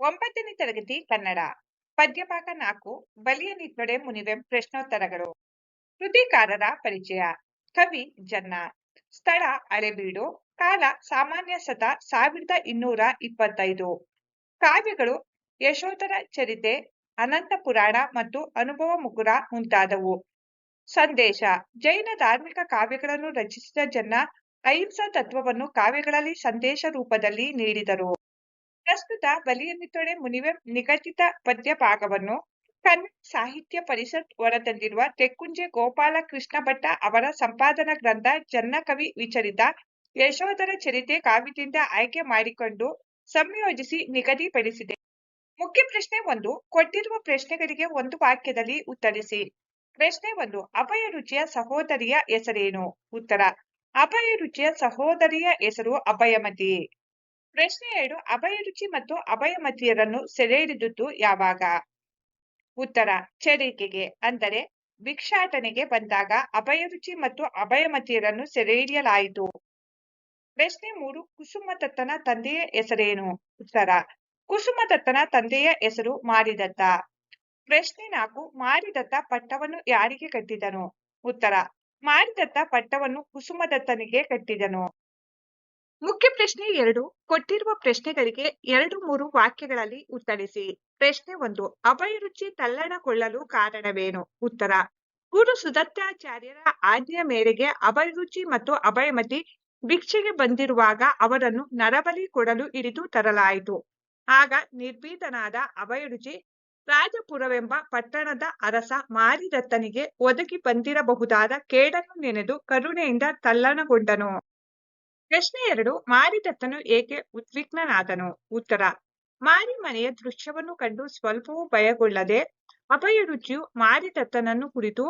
ಒಂಬತ್ತನೇ ತರಗತಿ ಕನ್ನಡ. ಪದ್ಯಭಾಗ ನಾಲ್ಕು ಬಲಿಯ ನಿತ್ವಡೆ ಮುನಿವೆಂ ಪ್ರಶ್ನೋತ್ತರಗಳು. ಕೃತಿಕಾರರ ಪರಿಚಯ. ಕವಿ ಜನ್ನ. ಸ್ಥಳ ಹಳೆಬೀಡು. ಕಾಲ ಸಾಮಾನ್ಯ ಸತ ಸಾವಿರದ ಇನ್ನೂರ ಇಪ್ಪತ್ತೈದು. ಕಾವ್ಯಗಳು ಯಶೋಧರ ಚರಿತೆ, ಅನಂತ ಪುರಾಣ ಮತ್ತು ಅನುಭವ ಮುಕುರ ಮುಂತಾದವು. ಸಂದೇಶ. ಜೈನ ಧಾರ್ಮಿಕ ಕಾವ್ಯಗಳನ್ನು ರಚಿಸಿದ ಜನ್ನ ಅಹಿಂಸಾ ತತ್ವವನ್ನು ಕಾವ್ಯಗಳಲ್ಲಿ ಸಂದೇಶ ರೂಪದಲ್ಲಿ ನೀಡಿದರು. ಪ್ರಸ್ತುತ ಬಲಿಯನ್ನಿತ್ತೊಡೆ ಮುನಿವೆ ನಿಗದಿತ ಪದ್ಯ ಭಾಗವನ್ನು ಕನ್ನಡ ಸಾಹಿತ್ಯ ಪರಿಷತ್ ಹೊರತಂದಿರುವ ತೆಕ್ಕುಂಜೆ ಗೋಪಾಲ ಕೃಷ್ಣ ಭಟ್ಟ ಅವರ ಸಂಪಾದನಾ ಗ್ರಂಥ ಜನ್ನಕವಿ ವಿಚರಿತ ಯಶೋಧರ ಚರಿತೆ ಕಾವ್ಯದಿಂದ ಆಯ್ಕೆ ಮಾಡಿಕೊಂಡು ಸಂಯೋಜಿಸಿ ನಿಗದಿಪಡಿಸಿದೆ. ಮುಖ್ಯ ಪ್ರಶ್ನೆ ಒಂದು, ಕೊಟ್ಟಿರುವ ಪ್ರಶ್ನೆಗಳಿಗೆ ಒಂದು ವಾಕ್ಯದಲ್ಲಿ ಉತ್ತರಿಸಿ. ಪ್ರಶ್ನೆ ಒಂದು, ಅಭಯ ರುಚಿಯ ಸಹೋದರಿಯ ಹೆಸರೇನು? ಉತ್ತರ, ಅಭಯ ರುಚಿಯ ಸಹೋದರಿಯ ಹೆಸರು ಅಭಯಮತಿ. ಪ್ರಶ್ನೆ ಎರಡು, ಅಭಯ ರುಚಿ ಮತ್ತು ಅಭಯಮತಿಯರನ್ನು ಸೆರೆ ಹಿಡಿದದ್ದು ಯಾವಾಗ? ಉತ್ತರ, ಚರಿಕೆಗೆ, ಅಂದರೆ ಭಿಕ್ಷಾಟನೆಗೆ ಬಂದಾಗ ಅಭಯ ರುಚಿ ಮತ್ತು ಅಭಯಮತಿಯರನ್ನು ಸೆರೆ ಹಿಡಿಯಲಾಯಿತು ಪ್ರಶ್ನೆ ಮೂರು ಕುಸುಮದತ್ತನ ತಂದೆಯ ಹೆಸರೇನು? ಉತ್ತರ ಕುಸುಮದತ್ತನ ತಂದೆಯ ಹೆಸರು ಮಾರಿದತ್ತ. ಪ್ರಶ್ನೆ ನಾಲ್ಕು, ಮಾರಿದತ್ತ ಪಟ್ಟವನ್ನು ಯಾರಿಗೆ ಕಟ್ಟಿದನು? ಉತ್ತರ, ಮಾರಿದತ್ತ ಪಟ್ಟವನ್ನು ಕುಸುಮದತ್ತನಿಗೆ ಕಟ್ಟಿದನು. ಮುಖ್ಯ ಪ್ರಶ್ನೆ ಎರಡು. ಕೊಟ್ಟಿರುವ ಪ್ರಶ್ನೆಗಳಿಗೆ ಎರಡು ಮೂರು ವಾಕ್ಯಗಳಲ್ಲಿ ಉತ್ತರಿಸಿ. ಪ್ರಶ್ನೆ ಒಂದು ಅಭಯರುಚಿ ತಲ್ಲಣಗೊಳ್ಳಲು ಕಾರಣವೇನು? ಉತ್ತರ, ಗುರು ಸುದತ್ತಾಚಾರ್ಯರ ಆಜ್ಞೆಯ ಮೇರೆಗೆ ಅಭಯರುಚಿ ಮತ್ತು ಅಭಯಮತಿ ಭಿಕ್ಷೆಗೆ ಬಂದಿರುವಾಗ ಅವರನ್ನು ನರಬಲಿ ಕೊಡಲು ಹಿಡಿದು ತರಲಾಯಿತು. ಆಗ ನಿರ್ಭೀತನಾದ ಅಭಯರುಚಿ ರಾಜಪುರವೆಂಬ ಪಟ್ಟಣದ ಅರಸ ಮಾರಿದತ್ತನಿಗೆ ಒದಗಿ ಬಂದಿರಬಹುದಾದ ಕೇಡನ್ನು ನೆನೆದು ಕರುಣೆಯಿಂದ ತಲ್ಲಣಗೊಂಡನು. ಪ್ರಶ್ನೆ ಎರಡು, ಮಾರಿದತ್ತನು ಏಕೆ ಉದ್ವಿಗ್ನನಾದನು? ಉತ್ತರ, ಮಾರಿ ಮನೆಯ ದೃಶ್ಯವನ್ನು ಕಂಡು ಸ್ವಲ್ಪವೂ ಭಯಗೊಳ್ಳದೆ ಅಭಯರುಚಿಯು ಮಾರಿದತ್ತನನ್ನು ಕುರಿತು,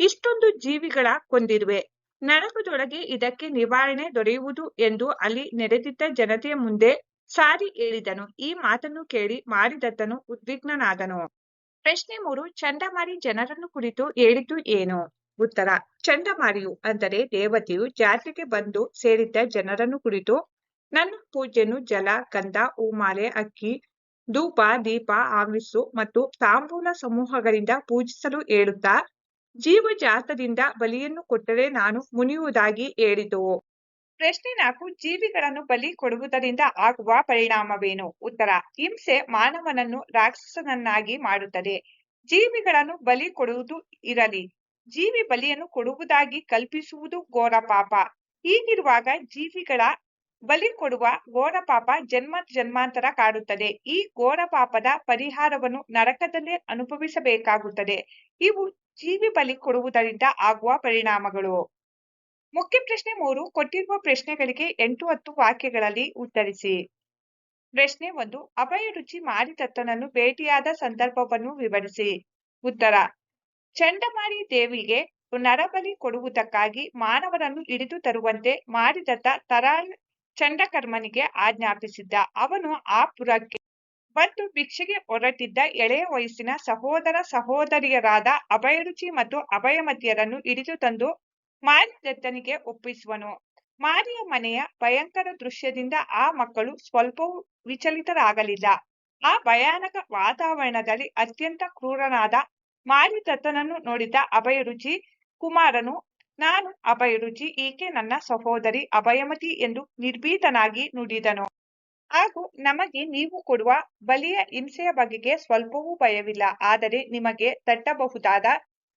ಇಷ್ಟೊಂದು ಜೀವಿಗಳ ಕೊಂದಿರುವೆ. ನರಕದೊಳಗೆ ಇದಕ್ಕೆ ನಿವಾರಣೆ ದೊರೆಯುವುದು ಎಂದು ಅಲ್ಲಿ ನೆರೆದಿದ್ದ ಜನತೆಯ ಮುಂದೆ ಸಾರಿ ಹೇಳಿದನು. ಈ ಮಾತನ್ನು ಕೇಳಿ ಮಾರಿದತ್ತನು ಉದ್ವಿಗ್ನನಾದನು. ಪ್ರಶ್ನೆ ಮೂರು, ಚಂಡಮಾರಿ ಜನರನ್ನು ಕುರಿತು ಹೇಳಿದ್ದು ಏನು? ಉತ್ತರ, ಚಂಡಮಾರಿಯು ಅಂದರೆ ದೇವತೆಯು ಜಾತ್ರೆಗೆ ಬಂದು ಸೇರಿದ್ದ ಜನರನ್ನು ಕುರಿತು, ನನ್ನ ಪೂಜೆಯನ್ನು ಜಲ, ಗಂಧ, ಹೂಮಾಲೆ, ಅಕ್ಕಿ, ಧೂಪ, ದೀಪ ಆಮಿಸು ಮತ್ತು ತಾಂಬೂಲ ಸಮೂಹಗಳಿಂದ ಪೂಜಿಸಲು ಹೇಳುತ್ತಾ? ಜೀವಜಾತದಿಂದ ಬಲಿಯನ್ನು ಕೊಟ್ಟರೆ ನಾನು ಮುನಿಯುವುದಾಗಿ ಹೇಳಿದ್ದವು ಪ್ರಶ್ನೆ ನಾಲ್ಕು, ಜೀವಿಗಳನ್ನು ಬಲಿ ಕೊಡುವುದರಿಂದ ಆಗುವ ಪರಿಣಾಮವೇನು? ಉತ್ತರ, ಹಿಂಸೆ ಮಾನವನನ್ನು ರಾಕ್ಷಸನನ್ನಾಗಿ ಮಾಡುತ್ತದೆ. ಜೀವಿಗಳನ್ನು ಬಲಿ ಕೊಡುವುದು ಇರಲಿ. ಜೀವಿ ಬಲಿಯನ್ನು ಕೊಡುವುದಾಗಿ ಕಲ್ಪಿಸುವುದು ಘೋರ ಪಾಪ. ಹೀಗಿರುವಾಗ ಜೀವಿಗಳ ಬಲಿ ಕೊಡುವ ಘೋರ ಪಾಪ ಜನ್ಮ ಜನ್ಮಾಂತರ ಕಾಡುತ್ತದೆ. ಈ ಘೋರ ಪಾಪದ ಪರಿಹಾರವನ್ನು ನರಕದಲ್ಲೇ ಅನುಭವಿಸಬೇಕಾಗುತ್ತದೆ. ಇವು ಜೀವಿ ಬಲಿ ಕೊಡುವುದರಿಂದ ಆಗುವ ಪರಿಣಾಮಗಳು. ಮುಖ್ಯ ಪ್ರಶ್ನೆ ಮೂರು, ಕೊಟ್ಟಿರುವ ಪ್ರಶ್ನೆಗಳಿಗೆ ಎಂಟು ಹತ್ತು ವಾಕ್ಯಗಳಲ್ಲಿ ಉತ್ತರಿಸಿ. ಪ್ರಶ್ನೆ ಒಂದು, ಅಭಯ ರುಚಿ ಮಾರಿದತ್ತನನ್ನು ಭೇಟಿಯಾದ ಸಂದರ್ಭವನ್ನು ವಿವರಿಸಿ. ಉತ್ತರ ಚಂಡಮಾರಿ ದೇವಿಗೆ ನರಬಲಿ ಕೊಡುವುದಕ್ಕಾಗಿ ಮಾನವರನ್ನು ಹಿಡಿದು ತರುವಂತೆ ಮಾರಿದತ್ತ ತರಾಳ್ ಚಂಡಕರ್ಮನಿಗೆ ಆಜ್ಞಾಪಿಸಿದ್ದ. ಅವನು ಆ ಪುರಕ್ಕೆ ಬಂದು ಭಿಕ್ಷೆಗೆ ಹೊರಟಿದ್ದ ಎಳೆಯ ವಯಸ್ಸಿನ ಸಹೋದರ ಸಹೋದರಿಯರಾದ ಅಭಯರುಚಿ ಮತ್ತು ಅಭಯಮತಿಯರನ್ನು ಹಿಡಿದು ತಂದು ಮಾರಿದತ್ತನಿಗೆ ಒಪ್ಪಿಸುವನು. ಮಾರಿಯ ಮನೆಯ ಭಯಂಕರ ದೃಶ್ಯದಿಂದ ಆ ಮಕ್ಕಳು ಸ್ವಲ್ಪವೂ ವಿಚಲಿತರಾಗಲಿಲ್ಲ. ಆ ಭಯಾನಕ ವಾತಾವರಣದಲ್ಲಿ ಅತ್ಯಂತ ಕ್ರೂರನಾದ ಮಾರಿದತ್ತನನ್ನು ನೋಡಿದ ಅಭಯರುಚಿ ಕುಮಾರನು, ನಾನು ಅಭಯರುಚಿ ಈಕೆ ನನ್ನ ಸಹೋದರಿ ಅಭಯಮತಿ ಎಂದು ನಿರ್ಭೀತನಾಗಿ ನುಡಿದನು. ಹಾಗೂ ನಮಗೆ ನೀವು ಕೊಡುವ ಬಲಿಯ ಹಿಂಸೆಯ ಬಗೆಗೆ ಸ್ವಲ್ಪವೂ ಭಯವಿಲ್ಲ. ಆದರೆ ನಿಮಗೆ ತಟ್ಟಬಹುದಾದ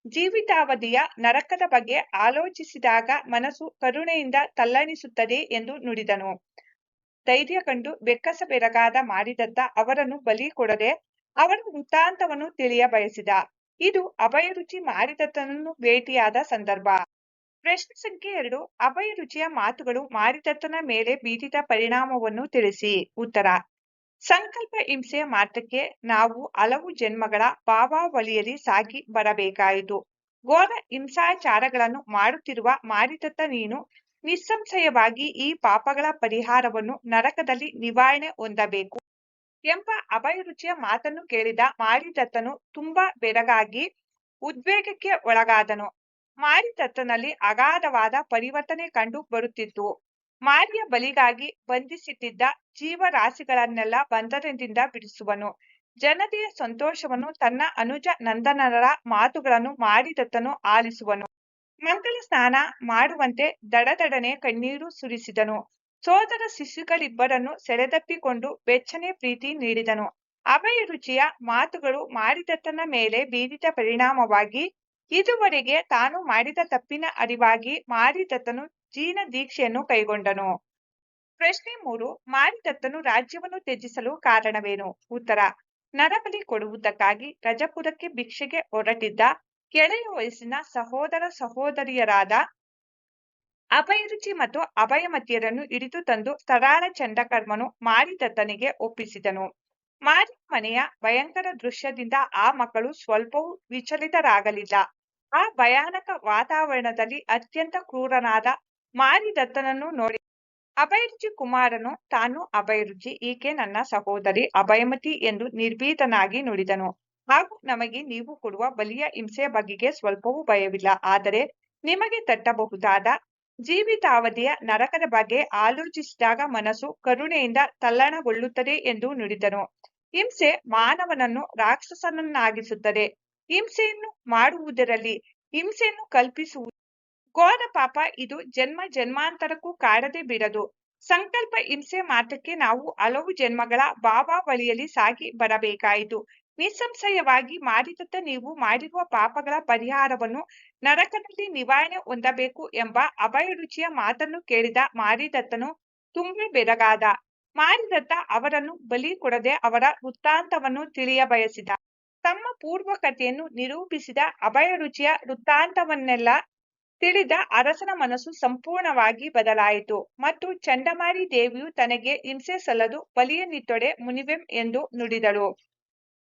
ಜೀವಿತಾವಧಿಯ ನರಕದ ಬಗ್ಗೆ ಆಲೋಚಿಸಿದಾಗ ಮನಸ್ಸು ಕರುಣೆಯಿಂದ ತಲ್ಲಣಿಸುತ್ತದೆ ಎಂದು ನುಡಿದನು. ಧೈರ್ಯ ಕಂಡು ಬೆಕ್ಕಸ ಬೆರಗಾದ ಮಾಡಿದತ್ತ ಅವರನ್ನು ಬಲಿ ಕೊಡದೆ ಅವರ ವೃತ್ತಾಂತವನ್ನು ತಿಳಿಯ ಬಯಸಿದ. ಇದು ಅಭಯರುಚಿ ಮಾರಿದತ್ತನನ್ನು ಭೇಟಿಯಾದ ಸಂದರ್ಭ. ಪ್ರಶ್ನೆ ಸಂಖ್ಯೆ ಎರಡು ಅಭಯರುಚಿಯ ಮಾತುಗಳು ಮಾರಿದತ್ತನ ಮೇಲೆ ಬೀರಿದ ಪರಿಣಾಮವನ್ನು ತಿಳಿಸಿ. ಉತ್ತರ, ಸಂಕಲ್ಪ ಹಿಂಸೆಯ ಮಾತ್ರಕ್ಕೆ ನಾವು ಹಲವು ಜನ್ಮಗಳ ಭಾವಾವಳಿಯಲ್ಲಿ ಸಾಗಿ ಬರಬೇಕಾಯಿತು. ಘೋರ ಹಿಂಸಾಚಾರಗಳನ್ನು ಮಾಡುತ್ತಿರುವ ಮಾರಿದತ್ತ ನೀನು ನಿಸ್ಸಂಶಯವಾಗಿ ಈ ಪಾಪಗಳ ಪರಿಹಾರವನ್ನು ನರಕದಲ್ಲಿ ನಿವಾರಣೆ ಹೊಂದಬೇಕು. ಎಂಬ ಅಭಯರುಚಿಯ ಮಾತನ್ನು ಕೇಳಿದ ಮಾರಿದತ್ತನು ತುಂಬಾ ಬೆರಗಾಗಿ ಉದ್ವೇಗಕ್ಕೆ ಒಳಗಾದನು. ಮಾರಿದತ್ತನಲ್ಲಿ ಅಗಾಧವಾದ ಪರಿವರ್ತನೆ ಕಂಡು ಬರುತ್ತಿತ್ತು. ಮಾರಿಯ ಬಲಿಗಾಗಿ ಬಂಧಿಸಿಟ್ಟಿದ್ದ ಜೀವರಾಶಿಗಳನ್ನೆಲ್ಲ ಬಂಧನದಿಂದ ಬಿಡಿಸುವನು. ಜನತೆಯ ಸಂತೋಷವನ್ನು ತನ್ನ ಅನುಜ ನಂದನರ ಮಾತುಗಳನ್ನು ಮಾರಿದತ್ತನು ಆಲಿಸುವನು. ಮಂಗಲ ಸ್ನಾನ ಮಾಡುವಂತೆ ದಡದಡನೆ ಕಣ್ಣೀರು ಸುರಿಸಿದನು. ಸೋದರ ಶಿಶುಗಳಿಬ್ಬರನ್ನು ಸೆಳೆದಪ್ಪಿಕೊಂಡು ಬೆಚ್ಚನೆ ಪ್ರೀತಿ ನೀಡಿದನು. ಅಭಯ ರುಚಿಯ ಮಾತುಗಳು ಮಾರಿದತ್ತನ ಮೇಲೆ ಬೀರಿದ ಪರಿಣಾಮವಾಗಿ ಇದುವರೆಗೆ ತಾನು ಮಾಡಿದ ತಪ್ಪಿನ ಅರಿವಾಗಿ ಮಾರಿದತ್ತನು ಜೀನ ದೀಕ್ಷೆಯನ್ನು ಕೈಗೊಂಡನು. ಪ್ರಶ್ನೆ ಮೂರು ಮಾರಿದತ್ತನು ರಾಜ್ಯವನ್ನು ತ್ಯಜಿಸಲು ಕಾರಣವೇನು? ಉತ್ತರ, ನರಬಲಿ ಕೊಡುವುದಕ್ಕಾಗಿ ರಜಪುರಕ್ಕೆ ಭಿಕ್ಷೆಗೆ ಹೊರಟಿದ್ದ ಕೆಳೆಯ ವಯಸ್ಸಿನ ಸಹೋದರ ಸಹೋದರಿಯರಾದ ಅಭಯರುಚಿ ಮತ್ತು ಅಭಯಮತಿಯರನ್ನು ಹಿಡಿದು ತಂದು ತರಾರ ಚಂಡಕರ್ಮನು ಮಾರಿದತ್ತನಿಗೆ ಒಪ್ಪಿಸಿದನು. ಮಾರಿ ಮನೆಯ ಭಯಂಕರ ದೃಶ್ಯದಿಂದ ಆ ಮಕ್ಕಳು ಸ್ವಲ್ಪವೂ ವಿಚಲಿತರಾಗಲಿಲ್ಲ. ಆ ಭಯಾನಕ ವಾತಾವರಣದಲ್ಲಿ ಅತ್ಯಂತ ಕ್ರೂರನಾದ ಮಾರಿದತ್ತನನ್ನು ನೋಡಿ ಅಭಯರುಚಿ ಕುಮಾರನು, ತಾನು ಅಭಯರುಚಿ, ಈಕೆ ನನ್ನ ಸಹೋದರಿ, ಅಭಯಮತಿ ಎಂದು ನಿರ್ಭೀತನಾಗಿ ನುಡಿದನು. ಹಾಗೂ ನಮಗೆ ನೀವು ಕೊಡುವ ಬಲಿಯ ಹಿಂಸೆಯ ಬಗೆಗೆ ಸ್ವಲ್ಪವೂ ಭಯವಿಲ್ಲ, ಆದರೆ ನಿಮಗೆ ತಟ್ಟಬಹುದಾದ ಜೀವಿತಾವಧಿಯ ನರಕದ ಬಗ್ಗೆ ಆಲೋಚಿಸಿದಾಗ ಮನಸ್ಸು ಕರುಣೆಯಿಂದ ತಲ್ಲಣಗೊಳ್ಳುತ್ತದೆ ಎಂದು ನುಡಿದನು ಹಿಂಸೆ ಮಾನವನನ್ನು ರಾಕ್ಷಸನನ್ನಾಗಿಸುತ್ತದೆ. ಹಿಂಸೆಯನ್ನು ಮಾಡುವುದರಲ್ಲಿ ಹಿಂಸೆಯನ್ನು ಕಲ್ಪಿಸುವುದು ಘೋರ ಪಾಪ. ಇದು ಜನ್ಮ ಜನ್ಮಾಂತರಕ್ಕೂ ಕಾಡದೆ ಬಿಡದು. ಸಂಕಲ್ಪ ಹಿಂಸೆ ಮಾತ್ರಕ್ಕೆ ನಾವು ಹಲವು ಜನ್ಮಗಳ ಭಾವಾವಳಿಯಲ್ಲಿ ಸಾಗಿ ಬರಬೇಕಾಯಿತು. ನಿಸ್ಸಂಶಯವಾಗಿ ಮಾಡಿದತ್ತ ನೀವು ಮಾಡಿರುವ ಪಾಪಗಳ ಪರಿಹಾರವನ್ನು ನರಕದಲ್ಲಿ ನಿವಾರಣೆ ಹೊಂದಬೇಕು ಎಂಬ ಅಭಯ ರುಚಿಯ ಮಾತನ್ನು ಕೇಳಿದ ಮಾರಿದತ್ತನು, ತುಂಬಿ ಬೆರಗಾದ. ಮಾರಿದತ್ತ ಅವರನ್ನು ಬಲಿ ಕೊಡದೆ ಅವರ ವೃತ್ತಾಂತವನ್ನು ತಿಳಿಯ ಬಯಸಿದ. ತಮ್ಮ ಪೂರ್ವ ಕಥೆಯನ್ನು ನಿರೂಪಿಸಿದ ಅಭಯರುಚಿಯ ವೃತ್ತಾಂತವನ್ನೆಲ್ಲ ತಿಳಿದ ಅರಸನ ಮನಸ್ಸು ಸಂಪೂರ್ಣವಾಗಿ ಬದಲಾಯಿತು ಮತ್ತು ಚಂಡಮಾರಿ ದೇವಿಯು ತನಗೆ ಹಿಂಸೆ ಸಲ್ಲದು ಬಲಿಯನ್ನಿತ್ತೊಡೆ ಮುನಿವೆಂ ಎಂದು ನುಡಿದಳು.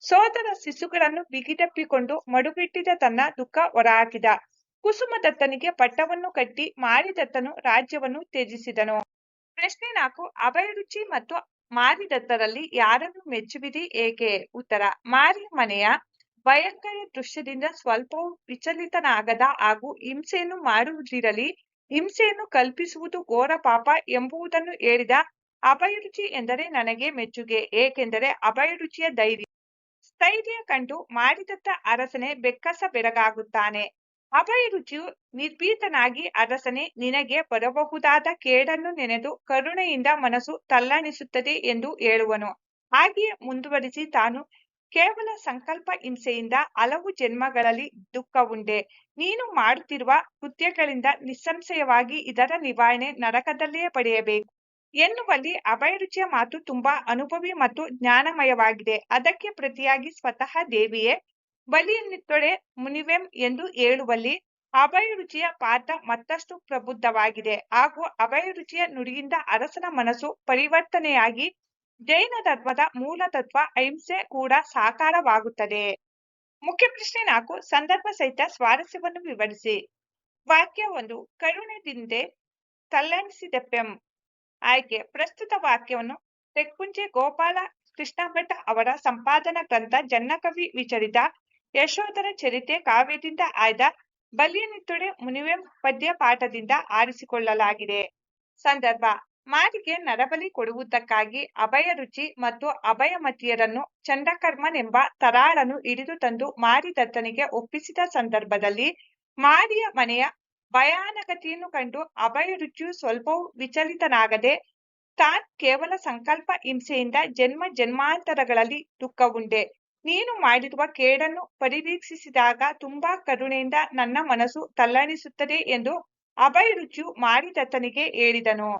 ಸೋದರ ಶಿಶುಗಳನ್ನು ಬಿಗಿದಪ್ಪಿಕೊಂಡು ಮಡುಗಿಟ್ಟಿದ ತನ್ನ ದುಃಖ ಹೊರಹಾಕಿದ. ಕುಸುಮದತ್ತನಿಗೆ ಪಟ್ಟವನ್ನು ಕಟ್ಟಿ ಮಾರಿದತ್ತನು ರಾಜ್ಯವನ್ನು ತ್ಯಜಿಸಿದನು. ಪ್ರಶ್ನೆ ನಾಲ್ಕು ಅಭಯರುಚಿ ಮತ್ತು ಮಾರಿದತ್ತರಲ್ಲಿ ಯಾರನ್ನು ಮೆಚ್ಚುವಿರಿ ಏಕೆ? ಉತ್ತರ, ಮಾರಿ ಮನೆಯ ಭಯಂಕರ ದೃಶ್ಯದಿಂದ ಸ್ವಲ್ಪವೂ ವಿಚಲಿತನಾಗದ ಹಾಗೂ ಹಿಂಸೆಯನ್ನು ಮಾಡುವುದಿರಲಿ ಹಿಂಸೆಯನ್ನು ಕಲ್ಪಿಸುವುದು ಘೋರ ಪಾಪ ಎಂಬುದನ್ನು ಹೇಳಿದ. ಅಭಯರುಚಿ ಎಂದರೆ ನನಗೆ ಮೆಚ್ಚುಗೆ, ಏಕೆಂದರೆ ಅಭಯರುಚಿಯ ಧೈರ್ಯ. ಸ್ಥೈರ್ಯ ಕಂಡು ಮಾಡಿದತ್ತ ಅರಸನೆ ಬೆಕ್ಕಸ ಬೆರಗಾಗುತ್ತಾನೆ. ಅಭಯರುಚಿಯು ನಿರ್ಭೀತನಾಗಿ ಅರಸನೆ, ನಿನಗೆ ಬರಬಹುದಾದ ಕೇಡನ್ನು ನೆನೆದು ಕರುಣೆಯಿಂದ ಮನಸ್ಸು ತಲ್ಲಣಿಸುತ್ತದೆ ಎಂದು ಹೇಳುವನು. ಹಾಗೆಯೇ ಮುಂದುವರಿಸಿ ತಾನು ಕೇವಲ ಸಂಕಲ್ಪ ಹಿಂಸೆಯಿಂದ ಹಲವು ಜನ್ಮಗಳಲ್ಲಿ ದುಃಖವುಂಡೆ ನೀನು ಮಾಡುತ್ತಿರುವ ಕೃತ್ಯಗಳಿಂದ ನಿಸ್ಸಂಶಯವಾಗಿ ಇದರ ನಿವಾರಣೆ ನರಕದಲ್ಲೇ ಪಡೆಯಬೇಕು. ಎನ್ನುವಲ್ಲಿ ಅಭಯರುಚಿಯ ಮಾತು ತುಂಬಾ ಅನುಭವಿ ಮತ್ತು ಜ್ಞಾನಮಯವಾಗಿದೆ. ಅದಕ್ಕೆ ಪ್ರತಿಯಾಗಿ ಸ್ವತಃ ದೇವಿಯೇ, ಬಲಿಯನ್ನಿತ್ತೊಡೆ ಮುನಿವೆಂ ಎಂದು ಹೇಳುವಲ್ಲಿ ಅಭಯರುಚಿಯ ಪಾತ್ರ ಮತ್ತಷ್ಟು ಪ್ರಬುದ್ಧವಾಗಿದೆ. ಹಾಗೂ ಅಭಯರುಚಿಯ ನುಡಿಯಿಂದ ಅರಸನ ಮನಸ್ಸು ಪರಿವರ್ತನೆಯಾಗಿ ಜೈನ ಧರ್ಮದ ಮೂಲ ತತ್ವ ಅಹಿಂಸೆ ಕೂಡ ಸಾಕಾರವಾಗುತ್ತದೆ. ಮುಖ್ಯ ಪ್ರಶ್ನೆ ನಾಲ್ಕು, ಸಂದರ್ಭ ಸಹಿತ ಸ್ವಾರಸ್ಯವನ್ನು ವಿವರಿಸಿ. ವಾಕ್ಯ ಒಂದು ಕರುಣೆದಿಂದೆ ತಲ್ಲಣಿಸಿದೆಪ್ಪೆಂ. ಆಯ್ಕೆ ಪ್ರಸ್ತುತ ವಾಕ್ಯವನ್ನು ತೆಕ್ಕುಂಜೆ ಗೋಪಾಲ ಕೃಷ್ಣ ಭಟ್ ಅವರ ಸಂಪಾದನಾ ಗ್ರಂಥ ಜನ್ನಕವಿ ವಿಚರಿತ ಯಶೋಧರ ಚರಿತೆ ಕಾವ್ಯದಿಂದ ಆಯ್ದ ಬಲಿಯನಿತ್ತುಡೆ ಮುನಿವೆಂ ಪದ್ಯ ಪಾಠದಿಂದ ಆರಿಸಿಕೊಳ್ಳಲಾಗಿದೆ. ಸಂದರ್ಭ ಮಾರಿಗೆ ನರಬಲಿ ಕೊಡುವುದಕ್ಕಾಗಿ ಅಭಯ ರುಚಿ ಮತ್ತು ಅಭಯಮತಿಯರನ್ನು ಚಂಡಕರ್ಮನೆಂಬ ತರಾಳನ್ನು ಹಿಡಿದು ತಂದು ಮಾರಿದತ್ತನಿಗೆ ಒಪ್ಪಿಸಿದ ಸಂದರ್ಭದಲ್ಲಿ ಮಾರಿಯ ಮನೆಯ ಭಯಾನಕತೆಯನ್ನು ಕಂಡು ಅಭಯ ರುಚಿಯು ಸ್ವಲ್ಪವೂ ವಿಚಲಿತನಾಗದೆ ತಾನ್ ಕೇವಲ ಸಂಕಲ್ಪ ಹಿಂಸೆಯಿಂದ ಜನ್ಮ ಜನ್ಮಾಂತರಗಳಲ್ಲಿ ದುಃಖವುಂಡೆ ನೀನು ಮಾಡಿರುವ ಕೇಡನ್ನು ಪರಿವೀಕ್ಷಿಸಿದಾಗ ತುಂಬಾ ಕರುಣೆಯಿಂದ ನನ್ನ ಮನಸ್ಸು ತಲ್ಲಣಿಸುತ್ತದೆ ಎಂದು ಅಭಯ ರುಚಿಯು ಮಾರಿದತ್ತನಿಗೆ ಹೇಳಿದನು.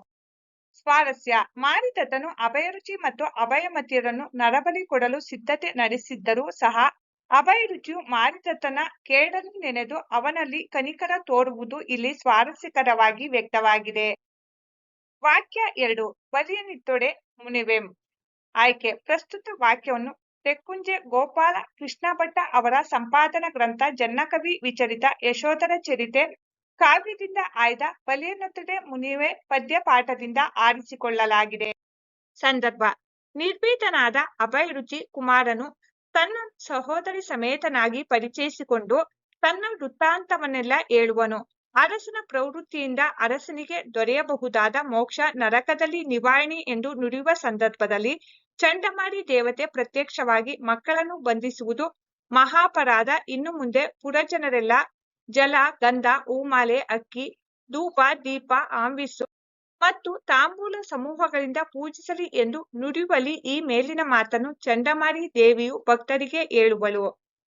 ಸ್ವಾರಸ್ಯ, ಮಾರಿದತ್ತನು ಅಭಯರುಚಿ ಮತ್ತು ಅಭಯಮತಿಯರನ್ನು ನರಬಲಿ ಕೊಡಲು ಸಿದ್ಧತೆ ನಡೆಸಿದ್ದರೂ ಸಹ ಅಭಯರುಚಿಯು ಮಾರುತತನ ಕೇಡನ್ನು ನೆನೆದು ಅವನಲ್ಲಿ ಕನಿಕರ ತೋರುವುದು ಇಲ್ಲಿ ಸ್ವಾರಸ್ಯಕರವಾಗಿ ವ್ಯಕ್ತವಾಗಿದೆ. ವಾಕ್ಯ ಎರಡು ಬಲಿಯನಿತ್ತೊಡೆ ಮುನಿವೆಂ. ಆಯ್ಕೆ, ಪ್ರಸ್ತುತ ವಾಕ್ಯವನ್ನು ತೆಕ್ಕುಂಜೆ ಗೋಪಾಲ ಕೃಷ್ಣ ಭಟ್ಟ ಅವರ ಸಂಪಾದನಾ ಗ್ರಂಥ ಜನ್ನಕವಿ ವಿಚರಿತ ಯಶೋಧರ ಚರಿತೆ ಕಾವ್ಯದಿಂದ ಆಯ್ದ ಬಲಿಯನೊತ್ತದೆ ಮುನಿವೆ ಪದ್ಯ ಪಾಠದಿಂದ ಆರಿಸಿಕೊಳ್ಳಲಾಗಿದೆ. ಸಂದರ್ಭ, ನಿರ್ಭೀತನಾದ ಅಭಯರುಚಿ ಕುಮಾರನು ತನ್ನ ಸಹೋದರಿ ಸಮೇತನಾಗಿ ಪರಿಚಯಿಸಿಕೊಂಡು ತನ್ನ ವೃತ್ತಾಂತವನ್ನೆಲ್ಲ ಹೇಳುವನು. ಅರಸನ ಪ್ರವೃತ್ತಿಯಿಂದ ಅರಸನಿಗೆ ದೊರೆಯಬಹುದಾದ ಮೋಕ್ಷ ನರಕದಲ್ಲಿ ನಿವಾರಣೆ ಎಂದು ನುಡಿಯುವ ಸಂದರ್ಭದಲ್ಲಿ ಚಂಡಮಾರಿ ದೇವತೆ ಪ್ರತ್ಯಕ್ಷವಾಗಿ ಮಕ್ಕಳನ್ನು ಬಂಧಿಸುವುದು ಮಹಾಪರಾಧ. ಇನ್ನು ಮುಂದೆ ಪುರಜನರೆಲ್ಲ ಜಲ, ಗಂಧ, ಹೂಮಾಲೆ, ಅಕ್ಕಿ, ಧೂಪ, ದೀಪ ಆಂಬಿಸು ಮತ್ತು ತಾಂಬೂಲ ಸಮೂಹಗಳಿಂದ ಪೂಜಿಸಲಿ ಎಂದು ನುಡಿಯುವಲ್ಲಿ ಈ ಮೇಲಿನ ಮಾತನ್ನು ಚಂಡಮಾರಿ ದೇವಿಯು ಭಕ್ತರಿಗೆ ಹೇಳುವಳು.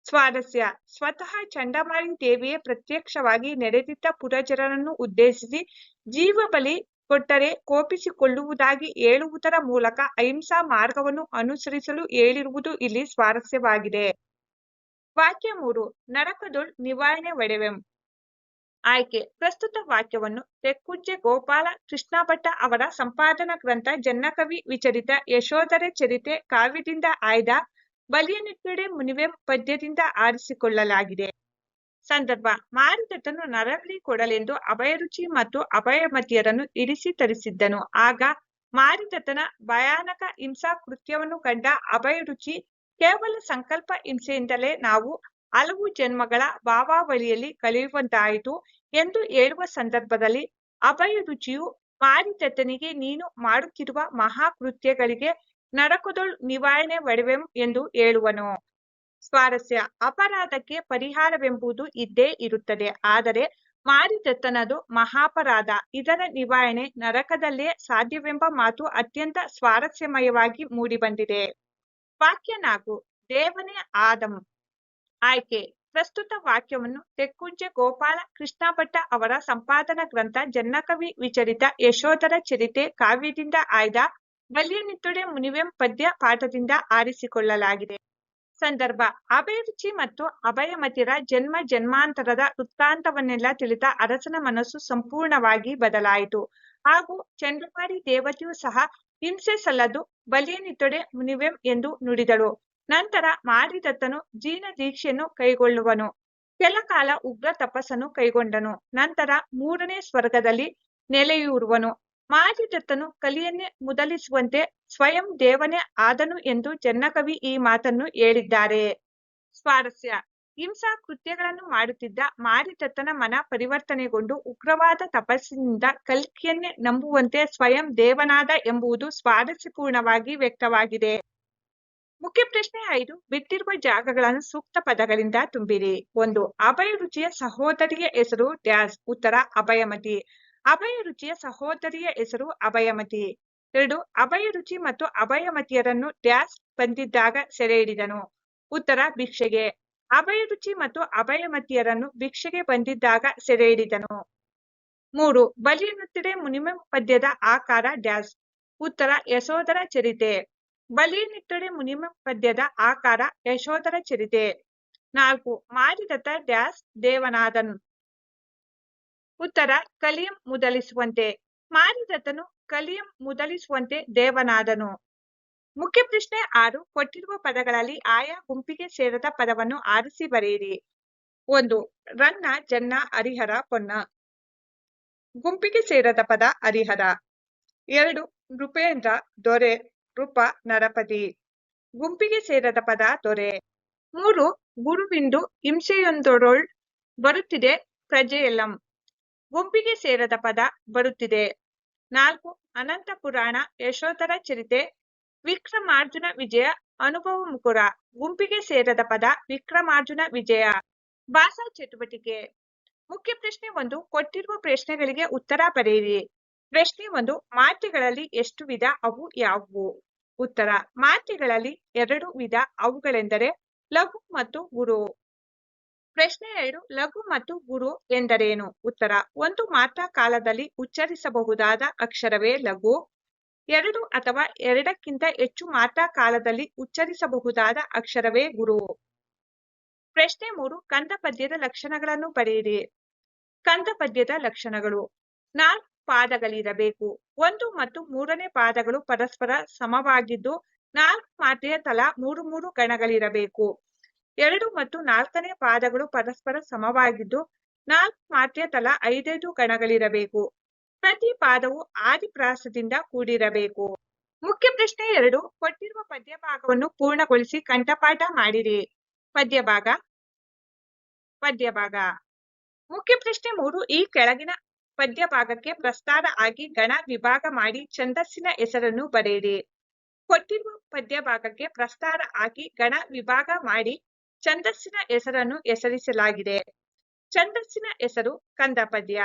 ಸ್ವಾರಸ್ಯ. ಸ್ವತಃ ಚಂಡಮಾರಿ ದೇವಿಯೇ ಪ್ರತ್ಯಕ್ಷವಾಗಿ ನೆರೆದಿದ್ದ ಪುರಜರರನ್ನು ಉದ್ದೇಶಿಸಿ ಜೀವ ಬಲಿ ಕೊಟ್ಟರೆ ಕೋಪಿಸಿಕೊಳ್ಳುವುದಾಗಿ ಹೇಳುವುದರ ಮೂಲಕ ಅಹಿಂಸಾ ಮಾರ್ಗವನ್ನು ಅನುಸರಿಸಲು ಹೇಳಿರುವುದು ಇಲ್ಲಿ ಸ್ವಾರಸ್ಯವಾಗಿದೆ. ವಾಕ್ಯ ಮೂರು. ನರಕದೊಳ್ ನಿವಾರಣೆ ಒಡೆವೆಂ. ಆಯ್ಕೆ. ಪ್ರಸ್ತುತ ವಾಕ್ಯವನ್ನು ತೆಕ್ಕುಜ್ಜೆ ಗೋಪಾಲ ಕೃಷ್ಣಭಟ್ಟ ಅವರ ಸಂಪಾದನಾ ಗ್ರಂಥ ಜನ್ನಕವಿ ವಿಚರಿತ ಯಶೋಧರ ಚರಿತೆ ಕಾವ್ಯದಿಂದ ಆಯ್ದ ಬಲಿಯನಿಟ್ಟಡೆ ಮುನಿವೆ ಪದ್ಯದಿಂದ ಆರಿಸಿಕೊಳ್ಳಲಾಗಿದೆ. ಸಂದರ್ಭ ಮಾರಿದತ್ತನು ನರಳಿ ಕೊಡಲೆಂದು ಅಭಯರುಚಿ ಮತ್ತು ಅಭಯಮತಿಯರನ್ನು ಇರಿಸಿ ತರಿಸಿದ್ದನು. ಆಗ ಮಾರಿದತನ ಭಯಾನಕ ಹಿಂಸಾ ಕೃತ್ಯವನ್ನು ಕಂಡ ಅಭಯರುಚಿ ಕೇವಲ ಸಂಕಲ್ಪ ಹಿಂಸೆಯಿಂದಲೇ ನಾವು ಹಲವು ಜನ್ಮಗಳ ಭಾವಾವಳಿಯಲ್ಲಿ ಕಲಿಯುವಂತಾಯಿತು ಎಂದು ಹೇಳುವ ಸಂದರ್ಭದಲ್ಲಿ ಅಭಯ ರುಚಿಯು ಮಾರಿತನಿಗೆ ನೀನು ಮಾಡುತ್ತಿರುವ ಮಹಾಕೃತ್ಯಗಳಿಗೆ ನರಕದೊಳ್ ನಿವಾರಣೆ ಒಡವೆಂ ಎಂದು ಹೇಳುವನು. ಸ್ವಾರಸ್ಯ, ಅಪರಾಧಕ್ಕೆ ಪರಿಹಾರವೆಂಬುದು ಇದ್ದೇ ಇರುತ್ತದೆ. ಆದರೆ ಮಾರಿದತ್ತನದು ಮಹಾಪರಾಧ, ಇದರ ನಿವಾರಣೆ ನರಕದಲ್ಲೇ ಸಾಧ್ಯವೆಂಬ ಮಾತು ಅತ್ಯಂತ ಸ್ವಾರಸ್ಯಮಯವಾಗಿ ಮೂಡಿಬಂದಿದೆ. ವಾಕ್ಯ ನಾಲ್ಕು, ದೇವನೇ ಆದಂ. ಆಯ್ಕೆ. ಪ್ರಸ್ತುತ ವಾಕ್ಯವನ್ನು ತೆಕ್ಕುಂಜೆ ಗೋಪಾಲ ಕೃಷ್ಣ ಅವರ ಸಂಪಾದನಾ ಗ್ರಂಥ ಜನ್ನಕವಿ ವಿಚರಿತ ಯಶೋಧರ ಚರಿತೆ ಕಾವ್ಯದಿಂದ ಆಯ್ದ ಬಲ್ಯನಿತ್ತುಡೆ ಮುನಿವೆಂ ಪದ್ಯ ಪಾಠದಿಂದ ಆರಿಸಿಕೊಳ್ಳಲಾಗಿದೆ. ಸಂದರ್ಭ ಅಭಿರುಚಿ ಮತ್ತು ಅಭಯಮತಿರ ಜನ್ಮ ಜನ್ಮಾಂತರದ ವೃತ್ತಾಂತವನ್ನೆಲ್ಲ ತಿಳಿದ ಅರಸನ ಮನಸ್ಸು ಸಂಪೂರ್ಣವಾಗಿ ಬದಲಾಯಿತು. ಹಾಗೂ ಚಂಡಮಾರಿ ದೇವತೆಯೂ ಸಹ ಹಿಂಸೆ ಸಲ್ಲದು ಬಲಿಯನಿತ್ತೊಡೆ ಮುನಿವೆಂ ಎಂದು ನುಡಿದಳು. ನಂತರ ಮಾರಿದತ್ತನು ಜೀನ ದೀಕ್ಷೆಯನ್ನು ಕೈಗೊಳ್ಳುವನು. ಕೆಲ ಕಾಲ ಉಗ್ರ ತಪಸ್ಸನ್ನು ಕೈಗೊಂಡನು. ನಂತರ ಮೂರನೇ ಸ್ವರ್ಗದಲ್ಲಿ ನೆಲೆಯೂರುವನು. ಮಾರಿದತ್ತನು ಕಲಿಯನ್ನೇ ಮುದಲಿಸುವಂತೆ ಸ್ವಯಂ ದೇವನೇ ಆದನು ಎಂದು ಜನ್ನಕವಿ ಈ ಮಾತನ್ನು ಹೇಳಿದ್ದಾರೆ. ಸ್ವಾರಸ್ಯ. ಹಿಂಸಾ ಕೃತ್ಯಗಳನ್ನು ಮಾಡುತ್ತಿದ್ದ ಮಾರಿದತ್ತನ ಮನ ಪರಿವರ್ತನೆಗೊಂಡು ಉಗ್ರವಾದ ತಪಸ್ಸಿನಿಂದ ಕಲ್ಕಿಯನ್ನೇ ನಂಬುವಂತೆ ಸ್ವಯಂ ದೇವನಾದ ಎಂಬುದು ಸ್ವಾರಸ್ಯಪೂರ್ಣವಾಗಿ ವ್ಯಕ್ತವಾಗಿದೆ. ಮುಖ್ಯ ಪ್ರಶ್ನೆ ಐದು. ಬಿಟ್ಟಿರುವ ಜಾಗಗಳನ್ನು ಸೂಕ್ತ ಪದಗಳಿಂದ ತುಂಬಿರಿ. ಒಂದು, ಅಭಯ ರುಚಿಯ ಸಹೋದರಿಯ ಹೆಸರು ಡ್ಯಾಸ್. ಉತ್ತರ, ಅಭಯಮತಿ. ಅಭಯ ರುಚಿಯ ಸಹೋದರಿಯ ಹೆಸರು ಅಭಯಮತಿ. ಎರಡು, ಅಭಯ ರುಚಿ ಮತ್ತು ಅಭಯಮತಿಯರನ್ನು ಡ್ಯಾಸ್ ಬಂದಿದ್ದಾಗ ಸೆರೆ ಹಿಡಿದನು ಉತ್ತರ, ಭಿಕ್ಷೆಗೆ. ಅಭಯ ರುಚಿ ಮತ್ತು ಅಭಯಮತಿಯರನ್ನು ಭಿಕ್ಷೆಗೆ ಬಂದಿದ್ದಾಗ ಸೆರೆ ಹಿಡಿದನು ಮೂರು ಬಲಿಯನ್ನುತ್ತಿದೆ ಮುನಿಮ ಪದ್ಯದ ಆಕಾರ ಡ್ಯಾಸ್. ಉತ್ತರ, ಯಶೋಧರ ಚರಿತೆ. ಬಲಿಯನಿಟ್ಟೊಡೆ ಮುನಿಮ ಪದ್ಯದ ಆಕಾರ ಯಶೋಧರ ಚರಿತೆ. ನಾಲ್ಕು, ಮಾರಿದತ್ತ ಡ್ಯಾಸ್ ದೇವನಾದನ್. ಉತ್ತರ, ಕಲಿಯಂ ಮುದಲಿಸುವಂತೆ. ಮಾರಿದತ್ತನು ಕಲಿಯಂ ಮುದಲಿಸುವಂತೆ ದೇವನಾದನು. ಮುಖ್ಯ ಪ್ರಶ್ನೆ ಆರು, ಕೊಟ್ಟಿರುವ ಪದಗಳಲ್ಲಿ ಆಯಾ ಗುಂಪಿಗೆ ಸೇರದ ಪದವನ್ನು ಆರಿಸಿ ಬರೆಯಿರಿ. ಒಂದು, ರನ್ನ, ಜನ್ನ, ಹರಿಹರ, ಪೊನ್ನ. ಗುಂಪಿಗೆ ಸೇರದ ಪದ ಹರಿಹರ. ಎರಡು, ನೃಪೇಂದ್ರ, ದೊರೆ. ನೃಪ ನರಪತಿ. ಗುಂಪಿಗೆ ಸೇರದ ಪದ ದೊರೆ. ಮೂರು, ಗುರುವಿಂದು ಹಿಂಸೆಯೊಂದೊರೊಳ್ ಬರುತ್ತಿದೆ ಪ್ರಜೆಯೆಲ್ಲಂ ಗುಂಪಿಗೆ ಸೇರದ ಪದ ಬರುತ್ತಿದೆ. ನಾಲ್ಕು, ಅನಂತ ಪುರಾಣ, ಯಶೋಧರ ಚರಿತೆ, ವಿಕ್ರಮಾರ್ಜುನ ವಿಜಯ, ಅನುಭವ ಮುಕುರ. ಗುಂಪಿಗೆ ಸೇರದ ಪದ ವಿಕ್ರಮಾರ್ಜುನ ವಿಜಯ. ಭಾಷಾ ಚಟುವಟಿಕೆ. ಮುಖ್ಯ ಪ್ರಶ್ನೆ ಒಂದು, ಕೊಟ್ಟಿರುವ ಪ್ರಶ್ನೆಗಳಿಗೆ ಉತ್ತರ ಬರೆಯಿರಿ. ಪ್ರಶ್ನೆ ಒಂದು ಮಾತ್ರೆಗಳಲ್ಲಿ ಎಷ್ಟು ವಿಧ ಅವು ಯಾವುವು? ಉತ್ತರ ಮಾತ್ರೆಗಳಲ್ಲಿ ಎರಡು ವಿಧ ಅವುಗಳೆಂದರೆ ಲಘು ಮತ್ತು ಗುರು. ಪ್ರಶ್ನೆ ಎರಡು, ಲಘು ಮತ್ತು ಗುರು ಎಂದರೇನು? ಉತ್ತರ, ಒಂದು ಮಾತ್ರ ಕಾಲದಲ್ಲಿ ಉಚ್ಚರಿಸಬಹುದಾದ ಅಕ್ಷರವೇ ಲಘು. ಎರಡು ಅಥವಾ ಎರಡಕ್ಕಿಂತ ಹೆಚ್ಚು ಮಾತ್ರ ಕಾಲದಲ್ಲಿ ಉಚ್ಚರಿಸಬಹುದಾದ ಅಕ್ಷರವೇ ಗುರು. ಪ್ರಶ್ನೆ ಮೂರು ಕಂದ ಪದ್ಯದ ಲಕ್ಷಣಗಳನ್ನು ಬರೆಯಿರಿ ಕಂದ ಪದ್ಯದ ಲಕ್ಷಣಗಳು. ನಾಲ್ಕು ಪಾದಗಳಿರಬೇಕು. ಒಂದು ಮತ್ತು ಮೂರನೇ ಪಾದಗಳು ಪರಸ್ಪರ ಸಮವಾಗಿದ್ದು, ನಾಲ್ಕು ಮಾತ್ರೆಯ ತಲಾ ಮೂರು ಮೂರು ಗಣಗಳಿರಬೇಕು ಎರಡು ಮತ್ತು ನಾಲ್ಕನೇ ಪಾದಗಳು ಪರಸ್ಪರ ಸಮವಾಗಿದ್ದು, ನಾಲ್ಕು ಮಾತ್ರೆಯ ತಲಾ ಐದೈದು ಗಣಗಳಿರಬೇಕು ಪ್ರತಿ ಪಾದವು ಆದಿಪ್ರಾಸದಿಂದ ಕೂಡಿರಬೇಕು. ಮುಖ್ಯ ಪ್ರಶ್ನೆ ಎರಡು, ಕೊಟ್ಟಿರುವ ಪದ್ಯ ಭಾಗವನ್ನು ಪೂರ್ಣಗೊಳಿಸಿ ಕಂಠಪಾಠ ಮಾಡಿರಿ. ಪದ್ಯ ಭಾಗ ಪದ್ಯ ಭಾಗ ಮುಖ್ಯ ಪ್ರಶ್ನೆ ಮೂರು, ಈ ಕೆಳಗಿನ ಪದ್ಯ ಭಾಗಕ್ಕೆ ಪ್ರಸ್ತಾರ ಆಗಿ ಗಣ ವಿಭಾಗ ಮಾಡಿ ಛಂದಸ್ಸಿನ ಹೆಸರನ್ನು ಬರೆಯಿರಿ. ಕೊಟ್ಟಿರುವ ಪದ್ಯ ಭಾಗಕ್ಕೆ ಪ್ರಸ್ತಾರ ಆಗಿ ಗಣ ವಿಭಾಗ ಮಾಡಿ ಛಂದಸ್ಸಿನ ಹೆಸರನ್ನು ಹೆಸರಿಸಲಾಗಿದೆ. ಛಂದಸ್ಸಿನ ಹೆಸರು ಕಂದ ಪದ್ಯ